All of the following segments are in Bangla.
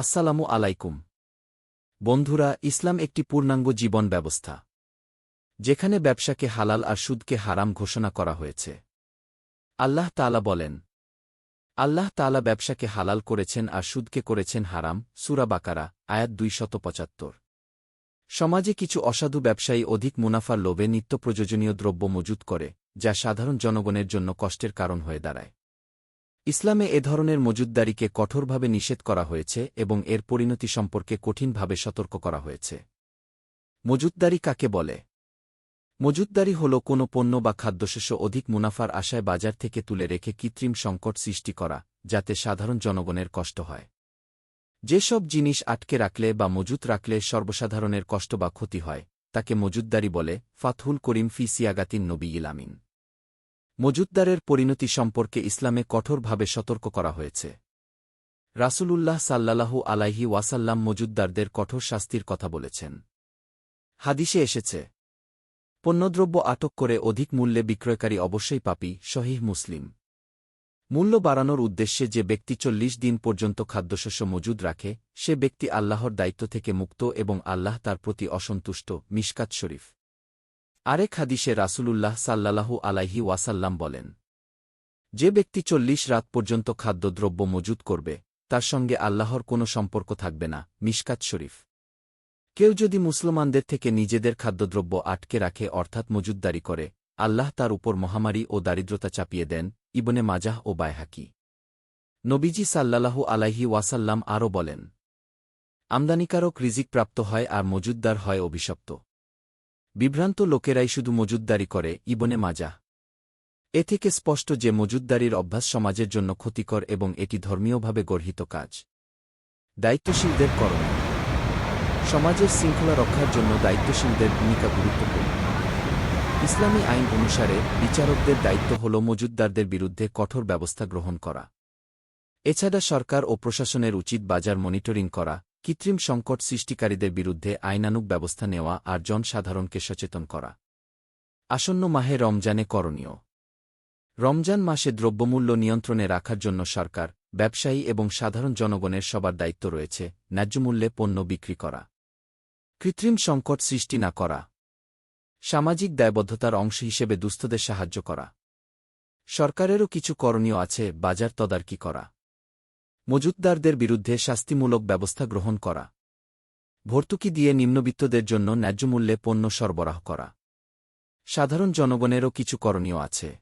আসসালামু আলাইকুম। বন্ধুরা, ইসলাম একটি পূর্ণাঙ্গ জীবন ব্যবস্থা, যেখানে ব্যবসাকে হালাল আর সুদকে হারাম ঘোষণা করা হয়েছে। আল্লাহ তালা বলেন, আল্লাহ তালা ব্যবসাকে হালাল করেছেন আর সুদকে করেছেন হারাম, সুরা বাকারা, আয়াত দুইশত পঁচাত্তর। সমাজে কিছু অসাধু ব্যবসায়ী অধিক মুনাফার লোভে নিত্য প্রয়োজনীয় দ্রব্য মজুত করে, যা সাধারণ জনগণের জন্য কষ্টের কারণ হয়ে দাঁড়ায়। ইসলামে এ ধরনের মজুদদারিকে কঠোরভাবে নিষেধ করা হয়েছে এবং এর পরিণতি সম্পর্কে কঠিনভাবে সতর্ক করা হয়েছে। মজুদদারি কাকে বলে? মজুদদারি হল কোনো পণ্য বা খাদ্যশস্য অধিক মুনাফার আশায় বাজার থেকে তুলে রেখে কৃত্রিম সংকট সৃষ্টি করা, যাতে সাধারণ জনগণের কষ্ট হয়। যেসব জিনিস আটকে রাখলে বা মজুত রাখলে সর্বসাধারণের কষ্ট বা ক্ষতি হয়, তাকে মজুদদারি বলে ফাতহুল করিম ফি সিয়াগাতিন নবী ইলামিন। মজুদ্দারের পরিণতি সম্পর্কে ইসলামে কঠোরভাবে সতর্ক করা হয়েছে। রাসূলুল্লাহ সাল্লাল্লাহু আলাইহি ওয়াসাল্লাম মজুদ্দারদের কঠোর শাস্তির কথা বলেছেন। হাদিসে এসেছে, পণ্যদ্রব্য আটক করে অধিক মূল্যে বিক্রয়কারী অবশ্যই পাপি শহীহ মুসলিম। মূল্য বাড়ানোর উদ্দেশ্যে যে ব্যক্তি চল্লিশ দিন পর্যন্ত খাদ্যশস্য মজুদ রাখে, সে ব্যক্তি আল্লাহর দায়িত্ব থেকে মুক্ত এবং আল্লাহ তার প্রতি অসন্তুষ্ট, মিশকাত শরীফ। আরেক হাদিসে রাসূলুল্লাহ সাল্লাল্লাহু আলাইহি ওয়াসাল্লাম বলেন, যে ব্যক্তি চল্লিশ রাত পর্যন্ত খাদ্যদ্রব্য মজুদ করবে, তার সঙ্গে আল্লাহর কোনো সম্পর্ক থাকবে না। মিশকাত শরীফ। কেউ যদি মুসলমানদের থেকে নিজেদের খাদ্যদ্রব্য আটকে রাখে অর্থাৎ মজুদদারি করে, আল্লাহ তার উপর মহামারী ও দারিদ্রতা চাপিয়ে দেন, ইবনে মাজাহ ও বায়হাকি। নবীজি সাল্লাল্লাহু আলাইহি ওয়াসাল্লাম আরও বলেন, আমদানিকারক রিজিক প্রাপ্ত হয় আর মজুদ্দার হয় অভিশপ্ত। বিভ্রান্ত লোকেরাই শুধু মজুদ্দারি করে, ইবনে মাজা। এ থেকে স্পষ্ট যে মজুদ্দারির অভ্যাস সমাজের জন্য ক্ষতিকর এবং এটি ধর্মীয়ভাবে গর্হিত কাজ। দায়িত্বশীলদের করণ। সমাজের শৃঙ্খলা রক্ষার জন্য দায়িত্বশীলদের ভূমিকা গুরুত্বপূর্ণ। ইসলামী আইন অনুসারে বিচারকদের দায়িত্ব হল মজুদ্দারদের বিরুদ্ধে কঠোর ব্যবস্থা গ্রহণ করা। এছাড়া সরকার ও প্রশাসনের উচিত বাজার মনিটরিং করা কৃত্রিম সংকট সৃষ্টিকারীদের বিরুদ্ধে আইনানুক ব্যবস্থা নেওয়া আর জনসাধারণকে সচেতন করা। আসন্ন মাহে রমজানে করণীয়। রমজান মাসে দ্রব্যমূল্য নিয়ন্ত্রণে রাখার জন্য সরকার, ব্যবসায়ী এবং সাধারণ জনগণের সবার দায়িত্ব রয়েছে ন্যায্যমূল্যে পণ্য বিক্রি করা। কৃত্রিম সংকট সৃষ্টি না করা। সামাজিক দায়বদ্ধতার অংশ হিসেবে দুস্থদের সাহায্য করা। সরকারেরও কিছু করণীয় আছে বাজার তদারকি করা। মজুতদারদের বিরুদ্ধে শাস্তিমূলক ব্যবস্থা গ্রহণ করা। ভর্তুকি দিয়ে নিম্নবিত্তদের জন্য ন্যায্যমূল্যে পণ্য সরবরাহ করা। সাধারণ জনগণেরও কিছু করণীয় আছে।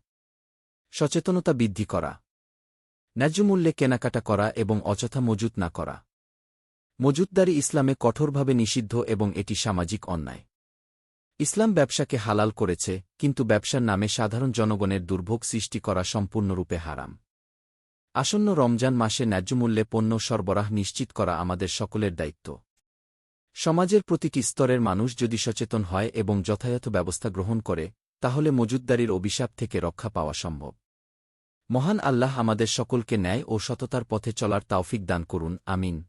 সচেতনতা বৃদ্ধি করা। ন্যায্যমূল্যে কেনাকাটা করা এবং অযথা মজুত না করা। মজুতদারি ইসলামে কঠোরভাবে নিষিদ্ধ এবং এটি সামাজিক অন্যায়। ইসলাম ব্যবসাকে হালাল করেছে, কিন্তু ব্যবসার নামে সাধারণ জনগণের দুর্ভোগ সৃষ্টি করা সম্পূর্ণরূপে হারাম। আসন্ন রমজান মাসে ন্যায্যমূল্যে পণ্য সরবরাহ নিশ্চিত করা আমাদের সকলের দায়িত্ব। সমাজের প্রতিটি স্তরের মানুষ যদি সচেতন হয় এবং যথাযথ ব্যবস্থা গ্রহণ করে, তাহলে মজুদ্দারির অভিশাপ থেকে রক্ষা পাওয়া সম্ভব। মহান আল্লাহ আমাদের সকলকে ন্যায় ও সততার পথে চলার তাওফিক দান করুন, আমিন।